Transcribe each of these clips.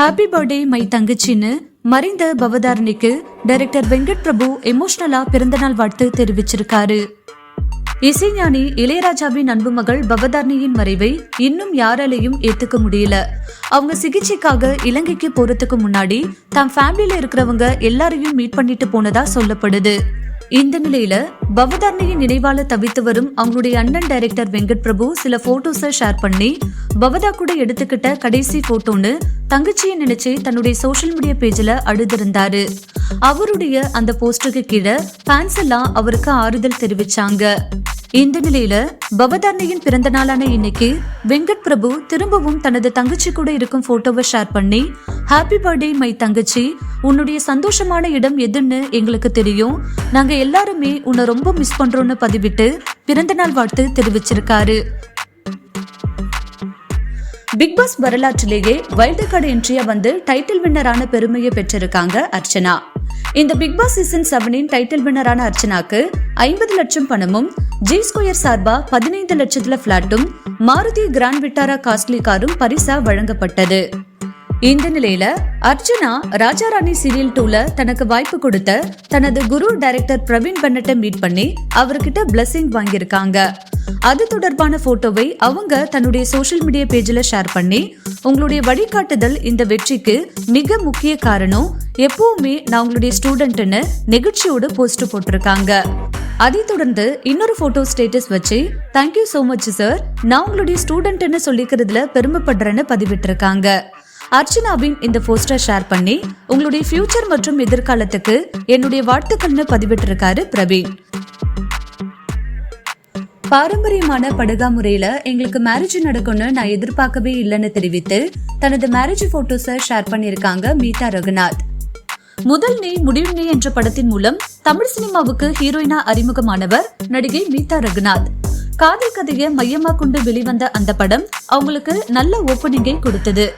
Happy birthday my தங்கச்சின்னு மறைந்த பவதாரணிக்கு director Venkat Prabhu எமோஷனலா பிறந்தநாள் வாழ்த்து தெரிவிச்சிருக்காரு. இசைஞானி இளையராஜாவின் அன்பு மகள் பவதாரணியின் மறைவை இன்னும் யாராலையும் ஏத்துக்க முடியல. அவங்க சிகிச்சைக்காக இலங்கைக்கு போறதுக்கு முன்னாடி தம் ஃபேமிலியில இருக்கிறவங்க எல்லாரையும் மீட் பண்ணிட்டு போனதா சொல்லப்படுது. இந்த நிலையில பவதாரணியின் நினைவால தவித்து வரும் அவங்களுடைய அண்ணன் டைரக்டர் வெங்கட் பிரபு சில போட்டோஸை ஷேர் பண்ணி பவதா கூட எடுத்துக்கிட்ட கடைசி போட்டோன்னு தங்கச்சியை நினைச்சு தன்னுடைய சோஷியல் மீடியா பேஜ்ல அழுதிருந்தாரு. அவருடைய அந்த போஸ்டருக்கு கீழே ஃபேன்ஸ் எல்லாம் அவருக்கு ஆறுதல் தெரிவிச்சாங்க. இந்த நிலையில பவதாரணியின் பிறந்த நாளான இன்னைக்கு வெங்கட் பிரபு திரும்பவும் தனது தங்கச்சி கூட இருக்கும் போட்டோவை ஷேர் பண்ணி ஹாப்பி பர்த்டே மை தங்கச்சி. உன்னுடைய சந்தோஷமான இடம் எதுன்னு எங்களுக்கு தெரியும். நாங்க எல்லாருமே உன்னை ரொம்ப மிஸ் பண்றோம்னு பதிவிட்டு பிறந்தநாள் வாழ்த்து தெரிவிச்சிருக்காரு. பிக் பாஸ் வரலாற்றிலேயே வைல்டு கார்டு என்ட்ரியா வந்து டைட்டில் வின்னரான பெருமையை பெற்றிருக்காங்க அர்ச்சனா. இந்த பிக் பாஸ் சீசன் செவனின் டைட்டில் வின்னரான அர்ச்சனாக்கு ஐம்பது லட்சம் பணமும் ஜி ஸ்கொயர் சார்பா பதினைந்து லட்சத்துல பிளாட்டும் மாருதி கிராண்ட் விட்டாரா காஸ்ட்லி காரும் பரிசா வழங்கப்பட்டது. இந்த நிலையில அர்ச்சனா ராஜாராணி சீரியல் டூல தனக்கு வாய்ப்பு கொடுத்த தனது குரு டைரக்டர் பிரவீன் பன்னட்டை மீட் பண்ணி அவர்கிட்ட பிளஸிங் வாங்கியிருக்காங்க. அது தொடர்பான போட்டோவை அவங்க தன்னுடைய சோஷியல் மீடியா பேஜ்ல ஷேர் பண்ணி உங்களுடைய வழிகாட்டுதல் இந்த வெற்றிக்கு மிக முக்கிய காரணம். எப்பவுமே நான் உங்களுடைய ஸ்டூடெண்ட்னு நெகிழ்ச்சியோடு போஸ்ட் போட்டிருக்காங்க. அதை தொடர்ந்து இன்னொரு போட்டோ ஸ்டேட்டஸ் வச்சு thank you so much sir நான் உங்களுடைய ஸ்டூடெண்ட்னு சொல்லிக்கிறதுல பெருமைப்படுறேன்னு பதிவிட்டிருக்காங்க. அர்ச்சனாவின் இந்த போஸ்டர் ஷேர் பண்ணி உங்களுடைய ஃபியூச்சர் மற்றும் எதிர்காலத்துக்கு என்னுடைய வாழ்த்துக்கள்னு பதிவிட்டிருக்காரு பிரவீன். பாரம்பரியமான படுகா முறையில எங்களுக்கு மேரேஜ் நடக்கும்னு நான் எதிர்பார்க்கவே இல்லைன்னு தெரிவித்து தனது மேரேஜ் போட்டோஸை ஷேர் பண்ணியிருக்காங்க மீதா ரகுநாத். முதல் நீ முடிவு நீ என்ற படத்தின் மூலம் தமிழ் சினிமாவுக்கு ஹீரோயினா அறிமுகமானவர் நடிகை மீதா ரகுநாத். காதல் கதையை மையமா கொண்டு வெளிவந்த அந்த படம் அவங்களுக்கு நல்ல ஓப்பனிங்கை கொடுத்தது.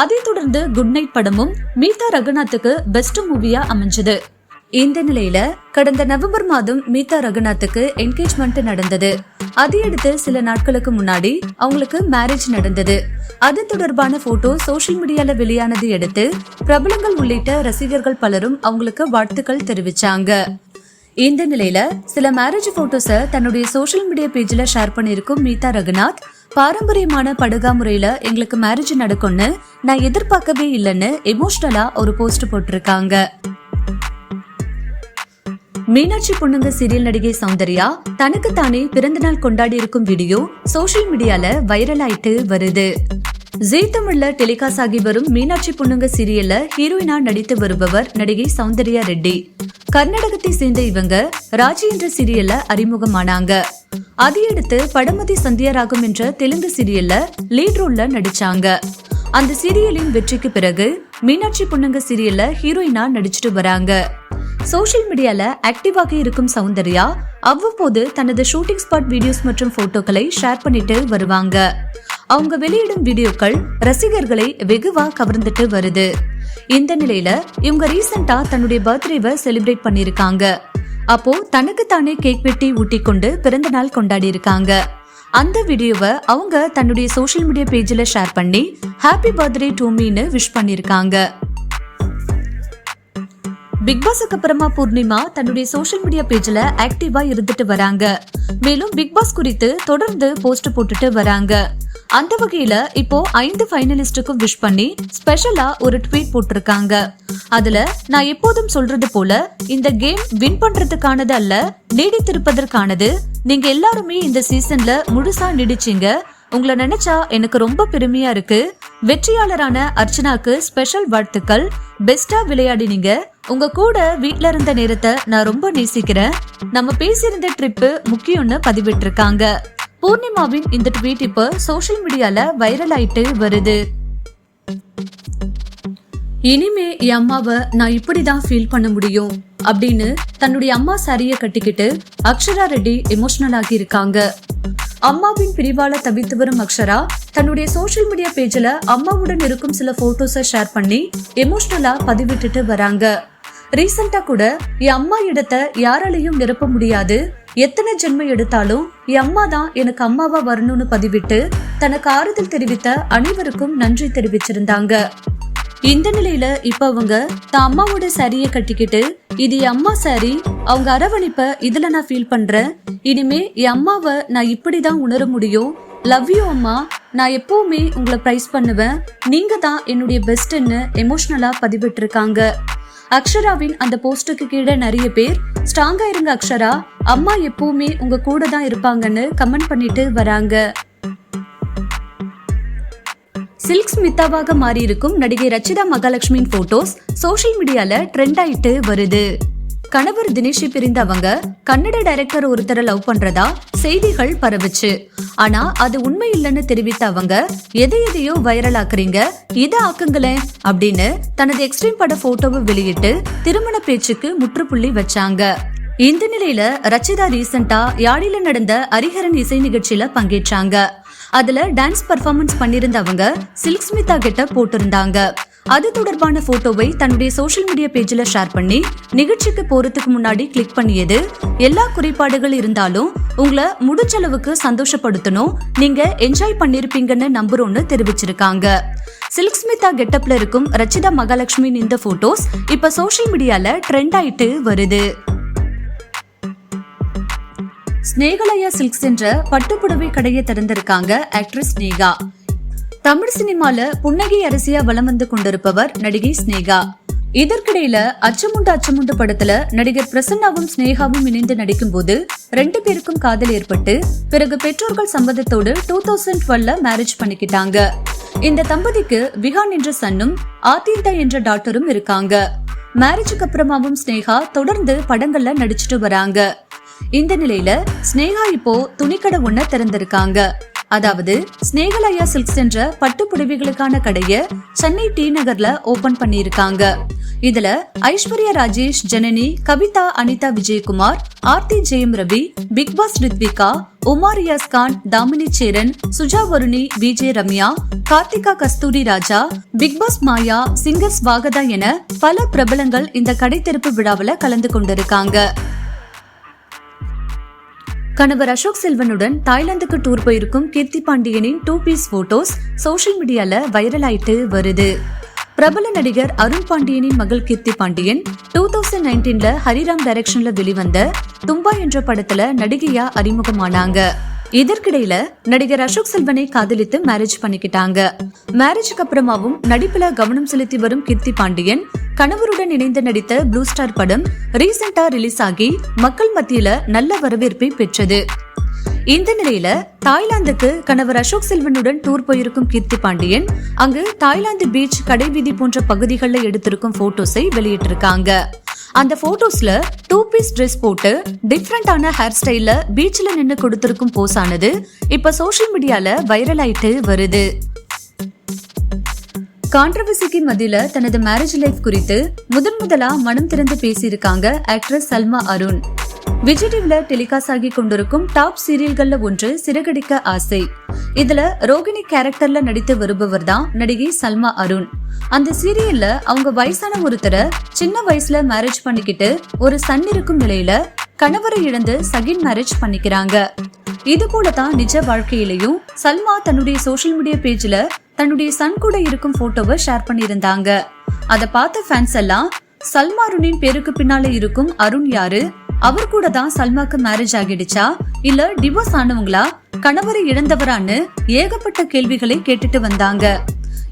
அதைத் தொடர்ந்து குட் நைட் படமும் மீதா ரகுநாத்துக்கு பெஸ்ட் மூவியா அமைஞ்சது. இந்த நிலையில கடந்த நவம்பர் மாதம் மீதா ரகுநாத்துக்கு என்கேஜ்மெண்ட் நடந்தது. அதையடுத்து சில நாட்களுக்கு முன்னாடி அவங்களுக்கு மேரேஜ் நடந்தது. அது தொடர்பான போட்டோ சோஷியல் மீடியால வெளியானதை அடுத்து பிரபலங்கள் உள்ளிட்ட ரசிகர்கள் பலரும் அவங்களுக்கு வாழ்த்துக்கள் தெரிவிச்சாங்க. இந்த நிலையில சில மேரேஜ் போட்டோஸ தன்னுடைய சோஷியல் மீடியா பேஜ்ல ஷேர் பண்ணியிருக்கும் மீதா ரகுநாத் பாரம்பரியமான படுகா முறையில எங்களுக்கு மேரேஜ் நடக்கும்னு நான் எதிர்பார்க்கவே இல்லைன்னு எமோஷனலா ஒரு போஸ்ட் போட்டிருக்காங்க. மீனாட்சி பொண்ணுங்க சீரியல் நடிகை சௌந்தர்யா தனக்கு தானே பிறந்தநாள் கொண்டாடி இருக்கும் வீடியோ சோஷியல் மீடியால வைரல் ஆயிட்டு வருது. ஜீ தமிழ்ல டெலிகாஸ்ட் ஆகி வரும் மீனாட்சி பொண்ணுங்க சீரியல்ல ஹீரோயினா நடித்து வருபவர் நடிகை சௌந்தர்யா ரெட்டி. கர்நாடகத்தை சேர்ந்த இவங்க ராஜி என்ற சீரியல்ல அறிமுகமானாங்க. அதையடுத்து படமதி சந்தியாராகும் என்ற தெலுங்கு சீரியல்ல லீட் ரோல்ல நடிச்சாங்க. அந்த சீரியலின் வெற்றிக்கு பிறகு மீனாட்சி பொண்ணுங்க சீரியல்ல ஹீரோயினா நடிச்சிட்டு வராங்க. சோஷியல் மீடியால ஆக்டிவாக இருக்கும் சௌந்தர்யா அவ்வப்போது தனது ஷூட்டிங் ஸ்பாட் வீடியோஸ் மற்றும் போட்டோக்களை ஷேர் பண்ணிட்டு வருவாங்க. அவங்க வெளியிடும் வீடியோக்கள் ரசிகர்களை வெகுவா கவர்ந்துட்டு வருது. இந்த நிலையில இவங்க ரீசெண்டா தன்னுடைய பர்த்டேவை செலிப்ரேட் பண்ணிருக்காங்க அப்போ தனக்கு தானே கேக் வெட்டி ஊட்டி கொண்டு பிறந்த நாள் கொண்டாடி இருக்காங்க அந்த வீடியோவை அவங்க தன்னுடைய சோஷியல் மீடியா பேஜில் ஷேர் பண்ணி ஹாப்பி பர்த்டே டு மீன்னு விஷ் பண்ணியிருக்காங்க. பிக் பாஸுக்கு அப்புறமா பூர்ணிமா தன்னுடைய சோஷியல் மீடியா பேஜ்ல ஆக்டிவா இருந்துட்டு வராங்க. மேலும் பிக் பாஸ் குறித்து தொடர்ந்து போஸ்ட் போட்டுட்டு வராங்க. அந்த வகையில இப்போ ஐந்து ஃபைனலிஸ்டுக்கும் விஷ் பண்ணி ஸ்பெஷலா ஒரு ட்வீட் போட்டிருக்காங்க. அதுல நான் எப்போதும் சொல்றது போல இந்த கேம் வின் பண்றதுக்கானது அல்ல நீடித்திருப்பதற்கானது. நீங்க எல்லாருமே இந்த சீசன்ல முழுசா நீடிச்சீங்க. உங்களை நினைச்சா எனக்கு ரொம்ப பெருமையா இருக்கு. வெற்றியாளரான அர்ச்சனாக்கு ஸ்பெஷல் வாழ்த்துக்கள். பெஸ்டா விளையாடினீங்க. உங்க கூட வீட்ல இருந்த நேரத்தை நான் ரொம்ப நேசிக்கிறேன். நம்ம பேசியிருந்த ட்ரிப்பு முக்கியம்னு பதிவிட்டிருக்காங்க. பூர்ணிமாவின் இந்த ட்வீட் இப்ப சோஷியல் மீடியால வைரல் ஆயிட்டு வருது. இனிமே என் அம்மாவை நான் இப்படிதான் ஃபீல் பண்ண முடியும் அப்படின்னு தன்னுடைய அம்மா சாரிய கட்டிக்கிட்டு அக்ஷரா ரெட்டி எமோஷனல் ஆகி இருக்காங்க. அம்மாவின் பிரிவால தவித்து வரும் அக்ஷரா தன்னுடைய சோஷியல் மீடியா பேஜ்ல அம்மாவுடன் இருக்கும் சில போட்டோஸை ஷேர் பண்ணி எமோஷனலா பதிவிட்டுட்டு வராங்க. ரீசெண்டா கூட என் அம்மா இடத்தை யாராலையும் நிரப்ப முடியாது எத்தனை ஜென்மம் எடுத்தாலும் என் அம்மா தான் எனக்கு அம்மாவா வரணும்னு பதிவிட்டு தனக்கு ஆறுதல் தெரிவித்த அனைவருக்கும் நன்றி தெரிவிச்சிருந்தாங்க. இந்த நிலையில இப்ப அவங்க தான் அம்மாவோட சாரிய கட்டிக்கிட்டு இது என் அம்மா சாரி அவங்க அரவணைப்ப இதுல நான் ஃபீல் பண்றேன். இனிமே என் அம்மாவை நான் இப்படிதான் உணர முடியும். லவ் யூ அம்மா. நான் எப்பவுமே உங்களை ப்ரைஸ் பண்ணுவேன். நீங்க தான் என்னுடைய பெஸ்ட்ன்னு எமோஷனலா பதிவிட்டிருக்காங்க. அக்ஷராவின் அந்த போஸ்டுக்கு கீழே நிறைய பேர் ஸ்ட்ராங்கா இருங்க அக்ஷரா அம்மா எப்பவுமே உங்க கூட தான் இருப்பாங்கன்னு கமெண்ட் பண்ணிட்டு வராங்க. சில்க் ஸ்மித்தாவாக மாறியிருக்கும் நடிகை ரச்சிதா மகாலட்சுமியின் போட்டோஸ் சோஷியல் மீடியால ட்ரெண்ட் ஆயிட்டு வருது. கணவர் தினேஷை பிரிந்த அவங்க கன்னட டைரக்டர் ஒருத்தரை லவ் பண்றதா? செய்திகள் பரவுச்சு. ஆனா அது உண்மை இல்லைன்னு தெரிவித்த அவங்க எதை எதையோ வைரல் ஆக்குறீங்க இதை ஆக்குங்களேன் அப்படின்னு தனது எக்ஸ்ட்ரீம் பட போட்டோவை வெளியிட்டு திருமண பேச்சுக்கு முற்றுப்புள்ளி வச்சாங்க. இந்த நிலையில ரச்சிதா ரீசெண்டா யாழில நடந்த ஹரிஹரன் இசை நிகழ்ச்சியில பங்கேற்றாங்க. அதுல டான்ஸ் பர்ஃபார்மன்ஸ் பண்ணிருந்த அவங்க சில்க் ஸ்மிதா கிட்ட போட்டிருந்தாங்க. அது தொடர்பான போட்டோவை தன்னுடைய சோஷியல் மீடியா பேஜ்ல ஷேர் பண்ணி நிகழ்ச்சிக்கு போறதுக்கு முன்னாடி கிளிக் பண்ணியது. எல்லா குறைபாடுகள் இருந்தாலும் உங்களை முடிச்சளவுக்கு சந்தோஷப்படுத்தணும். நீங்க என்ஜாய் பண்ணிருப்பீங்கன்னு நம்புறோம்னு தெரிவிச்சிருக்காங்க. சில்க் ஸ்மிதா கெட்டப்ல இருக்கும் ரச்சிதா மகாலட்சுமியின் இந்த போட்டோஸ் இப்ப சோஷியல் மீடியால ட்ரெண்ட் ஆயிட்டு வருது. ஸ்னேகலயா சில்க்ஸ் என்ற பட்டுப்புடவை கடையை திறந்திருக்காங்க ஆக்ட்ரஸ் ஸ்னேகா. தமிழ் சினிமால புன்னகை அரசியா வலம் வந்து கொண்டிருப்பவர் நடிகை ஸ்னேகா. இதற்கிடையில அச்சமுண்டு அச்சமுண்டு படத்துல நடிகர் பிரசன்னாவும் ஸ்னேகாவும் இணைந்து நடிக்கும் போது ரெண்டு பேருக்கும் காதல் ஏற்பட்டு பிறகு பெற்றோர்கள் சம்மதத்தோடு டூ தௌசண்ட் டுவெல்ல மேரேஜ் பண்ணிக்கிட்டாங்க. இந்த தம்பதிக்கு விஹான் என்ற சன்னும் ஆதிந்தா என்ற டாக்டரும் இருக்காங்க. மேரேஜுக்கு அப்புறமாவும் ஸ்னேகா தொடர்ந்து படங்கள்ல நடிச்சிட்டு வராங்க. இந்த நிலையில ஸ்னேகா இப்போ துணிக்கடை ஒன்ன திறந்திருக்காங்க. அதாவது ஸ்னேகலயா சில்க்ஸ் என்ற பட்டு புடவைகளுக்கான கடைய சென்னை டி நகர்ல ஓபன் பண்ணியிருக்காங்க. இதுல Aishwarya Rajesh Janani Kavitha Anitha Vijayakumar Aarthi Jayam Ravi Bigg Boss Riythvika Umar Yaskan Daminie Cheran Suja Varunee Vijay Ramya Karthika Kasthuri Raja Bigg Boss Maya singer Swagatha என பல பிரபலங்கள் இந்த கடை திறப்பு விழாவில் கலந்து கொண்டிருக்காங்க. கணவர் அசோக் செல்வனுடன் தாய்லாந்துக்கு டூர் போயிருக்கும் கீர்த்தி பாண்டியனின் டூ பீஸ் போட்டோஸ் சோஷியல் மீடியால வைரல் ஆயிட்டு வருது. பிரபல நடிகர் அருண் பாண்டியனின் மகள் கீர்த்தி பாண்டியன் டூ தௌசண்ட் நைன்டீன்ல ஹரிராம் டைரக்ஷன்ல வெளிவந்த தும்பா என்ற படத்துல நடிகையா அறிமுகமானாங்க. இதற்கிடையில நடிகர் அசோக் செல்வனை காதலித்து மேரேஜ் பண்ணிக்கிட்டாங்க. மேரேஜுக்கு அப்புறமாவும் நடிப்புல கவனம் செலுத்தி வரும் கீர்த்தி பாண்டியன் கணவருடன் இணைந்து நடித்த ப்ளூ ஸ்டார் படம் ரீசெண்டா ரிலீஸ் ஆகி மக்கள் மத்தியில நல்ல வரவேற்பை பெற்றது. இந்த நிலையில தாய்லாந்துக்கு கணவர் அசோக் செல்வனுடன் டூர் போயிருக்கும் கீர்த்தி பாண்டியன் அங்கு தாய்லாந்து பீச் கடைவீதி போன்ற பகுதிகளில் எடுத்திருக்கும் போட்டோஸை வெளியிட்டிருக்காங்க. அந்த போட்டோஸ்ல டூ பீஸ் ட்ரெஸ் போட்டு டிஃப்ரெண்டான ஹேர் ஸ்டைல்ல பீச்ல நின்று கொடுத்திருக்கும் போஸ் ஆனது இப்ப சோஷியல் மீடியால வைரல் ஆயிட்டு வருது. கான்ட்ரவர்சிக்கு மத்தியில தனது மேரேஜ் லைஃப் குறித்து முதன் முதலா மனம் திறந்து பேசியிருக்காங்க ஆக்ட்ரஸ் சல்மா அருண். விஜய் டிவில டெலிகாஸ்ட் ஆகி கொண்டிருக்கும் டாப் சீரியல்கள்ல ஒன்று சிறகடிக்க ஆசை. இதுல ரோகிணி கேரக்டர்ல நடித்து வருபவர் தான் நடிகை சல்மா அருண். அந்த சீரியல்ல அவங்க வயசான ஒருத்தரை சின்ன வயசுல மேரேஜ் பண்ணிக்கிட்டு ஒரு சன் இருக்கும் நிலையில கணவரை இழந்து சகின் மேரேஜ் பண்ணிக்கிறாங்க. இது போல தான் நிஜ வாழ்க்கையிலையும் சல்மா தன்னுடைய சோஷியல் மீடியா பேஜ்ல தன்னுடைய சன் கூட இருக்கும் போட்டோவை ஷேர் பண்ணியிருந்தாங்க. அதை பார்த்த ஃபேன்ஸ் எல்லாம் சல்மா அருணின் பேருக்கு பின்னால இருக்கும் அருண் யாரு? அவர் கூட தான் சல்மாக்கு மேரேஜ் ஆகிடுச்சா? இல்ல டிவோர்ஸ் ஆனவங்களா? கணவரை இழந்தவரான்னு ஏகப்பட்ட கேள்விகளை கேட்டுட்டு வந்தாங்க.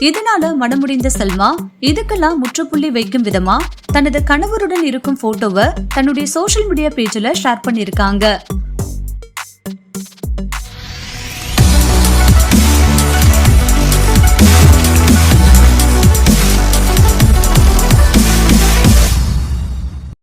இதனால மனமுடிந்த சல்மா இதுக்கெல்லாம் முற்றுப்புள்ளி வைக்கும் விதமா தனது கணவருடன் இருக்கும் போட்டோவை தன்னுடைய சோஷியல் மீடியா பேஜ்ல ஷேர் பண்ணிருக்காங்க